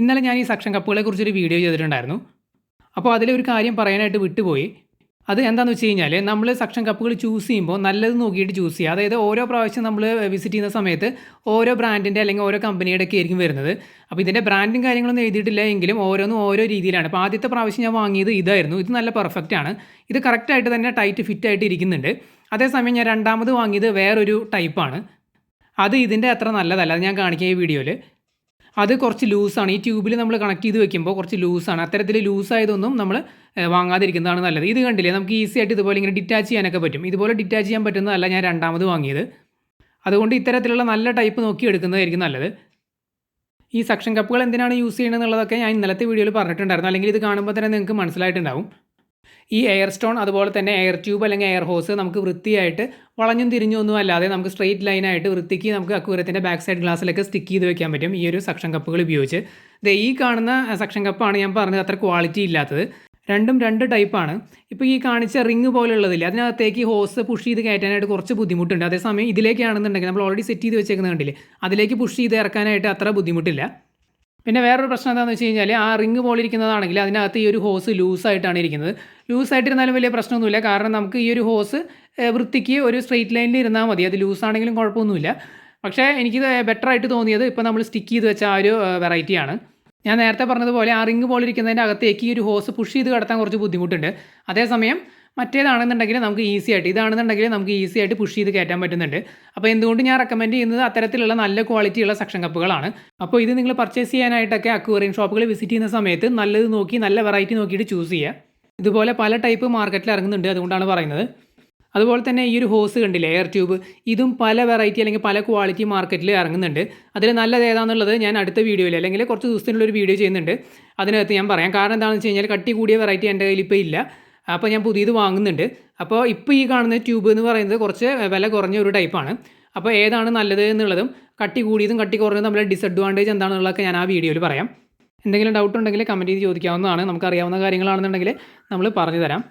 ഇന്നലെ ഞാൻ ഈ സക്ഷൻ കപ്പുകളെ കുറിച്ചൊരു വീഡിയോ ചെയ്തിട്ടുണ്ടായിരുന്നു. അപ്പോൾ അതിലൊരു കാര്യം പറയാനായിട്ട് വിട്ടുപോയി. അത് എന്താണെന്ന് വെച്ച് കഴിഞ്ഞാൽ നമ്മൾ സക്ഷൻ കപ്പുകൾ ചൂസ് ചെയ്യുമ്പോൾ നല്ലത് നോക്കിയിട്ട് ചൂസ് ചെയ്യുക. അതായത് ഓരോ പ്രാവശ്യം നമ്മൾ വിസിറ്റ് ചെയ്യുന്ന സമയത്ത് ഓരോ ബ്രാൻഡിന്റെ അല്ലെങ്കിൽ ഓരോ കമ്പനിയുടെ ഒക്കെ ആയിരിക്കും വരുന്നത്. അപ്പോൾ ഇതിന്റെ ബ്രാൻഡും കാര്യങ്ങളൊന്നും എഴുതിയിട്ടില്ല എങ്കിലും ഓരോന്നും ഓരോ രീതിയിലാണ്. അപ്പോൾ ആദ്യത്തെ പ്രാവശ്യം ഞാൻ വാങ്ങിയത് ഇതായിരുന്നു. ഇത് നല്ല പെർഫെക്റ്റ് ആണ്. ഇത് കറക്റ്റായിട്ട് തന്നെ ടൈറ്റ് ഫിറ്റ് ആയിട്ട് ഇരിക്കുന്നുണ്ട്. അതേസമയം ഞാൻ രണ്ടാമത് വാങ്ങിയത് വേറൊരു ടൈപ്പാണ് അത് ഇതിന്റെ അത്ര നല്ലതല്ല. അത് ഞാൻ കാണിക്കാം ഈ വീഡിയോയിൽ അത് കുറച്ച് ലൂസാണ്. ഈ ട്യൂബിൽ നമ്മൾ കണക്ട് ചെയ്ത് വെക്കുമ്പോൾ കുറച്ച് ലൂസാണ്. അത്തരത്തിൽ ലൂസായതൊന്നും നമ്മൾ വാങ്ങാതിരിക്കുന്നതാണ് നല്ലത്. ഇത് കണ്ടില്ലേ? നമുക്ക് ഈസി ആയിട്ട് ഇതുപോലെ ഇങ്ങനെ ഡിറ്റാച്ച് ചെയ്യാനൊക്കെ പറ്റും. ഇതുപോലെ ഡിറ്റാച്ച് ചെയ്യാൻ പറ്റുന്നതല്ല ഞാൻ രണ്ടാമത് വാങ്ങിയത്. അതുകൊണ്ട് ഇത്തരത്തിലുള്ള നല്ല ടൈപ്പ് നോക്കി എടുക്കുന്നതായിരിക്കും നല്ലത്. ഈ സക്ഷൻ കപ്പുകൾ എന്തിനാണ് യൂസ് ചെയ്യുന്നത് എന്നുള്ളതൊക്കെ ഞാൻ ഇന്നലത്തെ വീഡിയോയിൽ പറഞ്ഞിട്ടുണ്ടായിരുന്നു. അല്ലെങ്കിൽ ഇത് കാണുമ്പോൾ തന്നെ നിങ്ങൾക്ക് മനസ്സിലായിട്ടുണ്ടാവും. ഈ എയർ സ്റ്റോൺ അതുപോലെ തന്നെ എയർ ട്യൂബ് അല്ലെങ്കിൽ എയർ ഹോസ് നമുക്ക് വൃത്തിയായിട്ട് വളഞ്ഞും തിരിഞ്ഞൊന്നും അല്ലാതെ നമുക്ക് സ്ട്രെയിറ്റ് ലൈനായിട്ട് വൃത്തിക്ക് നമുക്ക് അക്കൂരത്തിന്റെ ബാക്ക് സൈഡ് ഗ്ലാസ്സിലൊക്കെ സ്റ്റിക്ക് ചെയ്ത് വെക്കാൻ പറ്റും. ഈ ഒരു സക്ഷൻ കപ്പുകൾ ഉപയോഗിച്ച്. ഇത് ഈ കാണുന്ന സക്ഷൻ കപ്പാണ് ഞാൻ പറഞ്ഞത് അത്ര ക്വാളിറ്റി ഇല്ലാത്തത്. രണ്ടും രണ്ട് ടൈപ്പാണ് ഇപ്പോൾ ഈ കാണിച്ച റിങ് പോലുള്ളതില്ല അതിനകത്തേക്ക് ഹോസ് പുഷ് ചെയ്ത് കയറ്റാനായിട്ട് കുറച്ച് ബുദ്ധിമുട്ടുണ്ട്. അതേസമയം ഇതിലേക്കാണെന്നുണ്ടെങ്കിൽ നമ്മൾ ഓൾറെഡി സെറ്റ് ചെയ്ത് വെച്ചേക്കുന്നത് കണ്ടില്ലേ അതിലേക്ക് പുഷ് ചെയ്ത് ഇറക്കാനായിട്ട് അത്ര ബുദ്ധിമുട്ടില്ല. പിന്നെ വേറൊരു പ്രശ്നം എന്താണെന്ന് വെച്ച് കഴിഞ്ഞാൽ ആ റിങ് പോലിരിക്കുന്നതാണെങ്കിൽ അതിനകത്ത് ഈ ഒരു ഹോസ് ലൂസായിട്ടാണ് ഇരിക്കുന്നത്. ലൂസായിട്ടിരുന്നാലും വലിയ പ്രശ്നമൊന്നുമില്ല. കാരണം നമുക്ക് ഈ ഒരു ഹോസ് വൃത്തിക്ക് ഒരു സ്ട്രെയിറ്റ് ലൈനിൽ ഇരുന്നാൽ മതി. അത് ലൂസാണെങ്കിലും കുഴപ്പമൊന്നുമില്ല. പക്ഷേ എനിക്ക് ബെറ്റർ ആയിട്ട് തോന്നിയത് ഇപ്പോൾ നമ്മൾ സ്റ്റിക്ക് ചെയ്ത് വെച്ച ആ ഒരു വെറൈറ്റിയാണ്. ഞാൻ നേരത്തെ പറഞ്ഞതുപോലെ ആ റിങ് പോലിരിക്കുന്നതിന്റെ അകത്തേക്ക് ഈ ഒരു ഹോസ് പുഷ് ചെയ്ത് കിടത്താൻ കുറച്ച് ബുദ്ധിമുട്ടുണ്ട്. അതേസമയം മറ്റേതാണെന്നുണ്ടെങ്കിൽ നമുക്ക് ഈസി ആയിട്ട് ഇതാണെന്നുണ്ടെങ്കിൽ നമുക്ക് ഈസി ആയിട്ട് പുഷ് ചെയ്ത് കയറ്റാൻ പറ്റുന്നുണ്ട്. അപ്പോൾ എന്തുകൊണ്ട് ഞാൻ റെക്കമെൻഡ് ചെയ്യുന്നത് അത്തരത്തിലുള്ള നല്ല ക്വാളിറ്റിയുള്ള സെക്ഷൻ കപ്പുകളാണ് അപ്പോൾ ഇത് നിങ്ങൾ പർച്ചേസ് ചെയ്യാനായിട്ടൊക്കെ അക്വേറിയം ഷോപ്പുകൾ വിസിറ്റ് ചെയ്യുന്ന സമയത്ത് നല്ലത് നോക്കി നല്ല വെറൈറ്റി നോക്കിയിട്ട് ചൂസ് ചെയ്യുക. ഇതുപോലെ പല ടൈപ്പ് മാർക്കറ്റിൽ ഇറങ്ങുന്നുണ്ട് അതുകൊണ്ടാണ് പറയുന്നത്. അതുപോലെ തന്നെ ഈ ഒരു ഹോസ് കണ്ടില്ലേ എയർ ട്യൂബ് ഇതും പല വെറൈറ്റി അല്ലെങ്കിൽ പല ക്വാളിറ്റി മാർക്കറ്റിൽ ഇറങ്ങുന്നുണ്ട്. അതിൽ നല്ലത് ഏതാണെന്നുള്ളത് ഞാൻ അടുത്ത വീഡിയോയിൽ അല്ലെങ്കിൽ കുറച്ച് ദിവസത്തിനുള്ളൊരു വീഡിയോ ചെയ്യുന്നുണ്ട്. അതിനകത്ത് ഞാൻ പറയാം. കാരണം എന്താണെന്ന് വെച്ച് കഴിഞ്ഞാൽ കട്ടി കൂടിയ വെറൈറ്റി എന്റെ കയ്യിൽ ഇപ്പോൾ ഇല്ല. അപ്പോൾ ഞാൻ പുതിയത് വാങ്ങുന്നുണ്ട്. അപ്പോൾ ഇപ്പോൾ ഈ കാണുന്ന ട്യൂബ് എന്ന് പറയുന്നത് കുറച്ച് വില കുറഞ്ഞ ഒരു ടൈപ്പാണ് അപ്പോൾ ഏതാണ് നല്ലത് എന്നുള്ളതും കട്ടി കൂടിയതും കട്ടി കുറഞ്ഞതും തമ്മിലെ ഡിസഡ്വാന്റേജ് എന്താണെന്നുള്ളതൊക്കെ ഞാൻ ആ വീഡിയോയിൽ പറയാം. എന്തെങ്കിലും ഡൗട്ട് ഉണ്ടെങ്കിൽ കമന്റ് ചെയ്ത് ചോദിക്കാവുന്നതാണ്. നമുക്ക് നമുക്കറിയാവുന്ന കാര്യങ്ങളാണെന്നുണ്ടെങ്കിൽ നമ്മൾ പറഞ്ഞു തരാം